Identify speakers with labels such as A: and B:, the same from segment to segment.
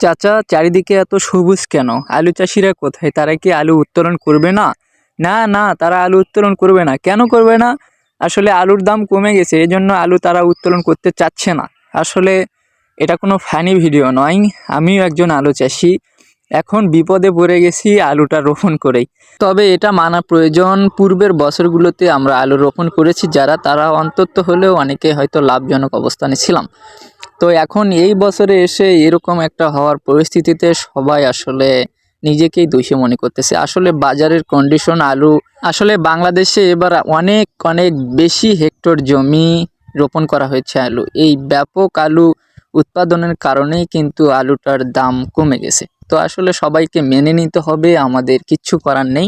A: চাচা, চারিদিকে এত সবুজ কেন? আলু চাষিরা কোথায়? তারা কি আলু উত্তোলন করবে না? না না, তারা আলু উত্তোলন করবে না। কেন করবে না? আসলে আলুর দাম কমে গেছে এই জন্য আলু তারা উত্তোলন করতে চাচ্ছে না। আসলে এটা কোনো ফানি ভিডিও নয়। আমিও একজন আলু চাষি। এখন বিপদে পড়ে গেছি আলুটা রোপণ করেই। তবে এটা মানা প্রয়োজন, পূর্বের বছরগুলোতে আমরা আলু রোপণ করেছি যারা, তারা অন্তত হলেও অনেকে হয়তো লাভজনক অবস্থানে ছিলাম। তো এখন এই বছরে এসে এরকম একটা হওয়ার পরিস্থিতিতে সবাই আসলে নিজেকেই দোষী মনে করতেছে। আসলে বাজারের কন্ডিশন আলু, আসলে বাংলাদেশে এবার অনেক অনেক বেশি হেক্টর জমি রোপণ করা হয়েছে আলু। এই ব্যাপক আলু উৎপাদনের কারণেই কিন্তু আলুটার দাম কমে গেছে। তো আসলে সবাইকে মেনে নিতে হবে, আমাদের কিচ্ছু করার নেই।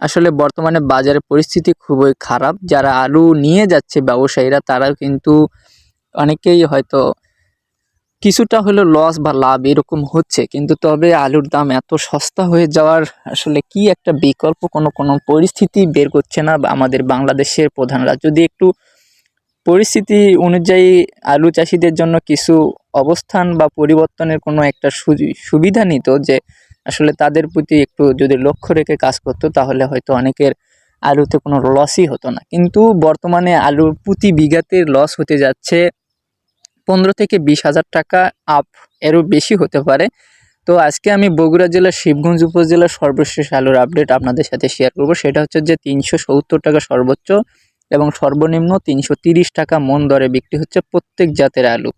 A: আসলে বর্তমানে বাজারের পরিস্থিতি খুবই খারাপ। যারা আলু নিয়ে যাচ্ছে ব্যবসায়ীরা, তারাও কিন্তু অনেকেই হয়তো কিছুটা হলো লস বা লাভ এরকম হচ্ছে। কিন্তু তবে আলুর দাম এত সস্তা হয়ে যাওয়ার আসলে কি একটা বিকল্প? কোনো কোনো পরিস্থিতি বের করছে না আমাদের বাংলাদেশের প্রধানরা। যদি একটু পরিস্থিতি অনুযায়ী আলু চাষিদের জন্য কিছু অবস্থান বা পরিবর্তনের কোনো একটা সুবিধা নিত যে আসলে তাদের প্রতি একটু যদি লক্ষ্য রেখে কাজ করতো, তাহলে হয়তো অনেকের আলুতে কোনো লসই হতো না। কিন্তু বর্তমানে আলুর প্রতি বিঘাতে লস হতে যাচ্ছে পনেরো থেকে বিশ হাজার টাকা আপ এরও বেশি হতে পারে। তো আজকে আমি বগুড়া জেলার শিবগঞ্জ উপজেলার সর্বশেষ আলুর আপডেট আপনাদের সাথে শেয়ার করব। সেটা হচ্ছে যে তিনশো সত্তর টাকা সর্বোচ্চ এবং সর্বনিম্ন তিনশো তিরিশ টাকা মন দরে বিক্রি হচ্ছে প্রত্যেক জাতের আলু।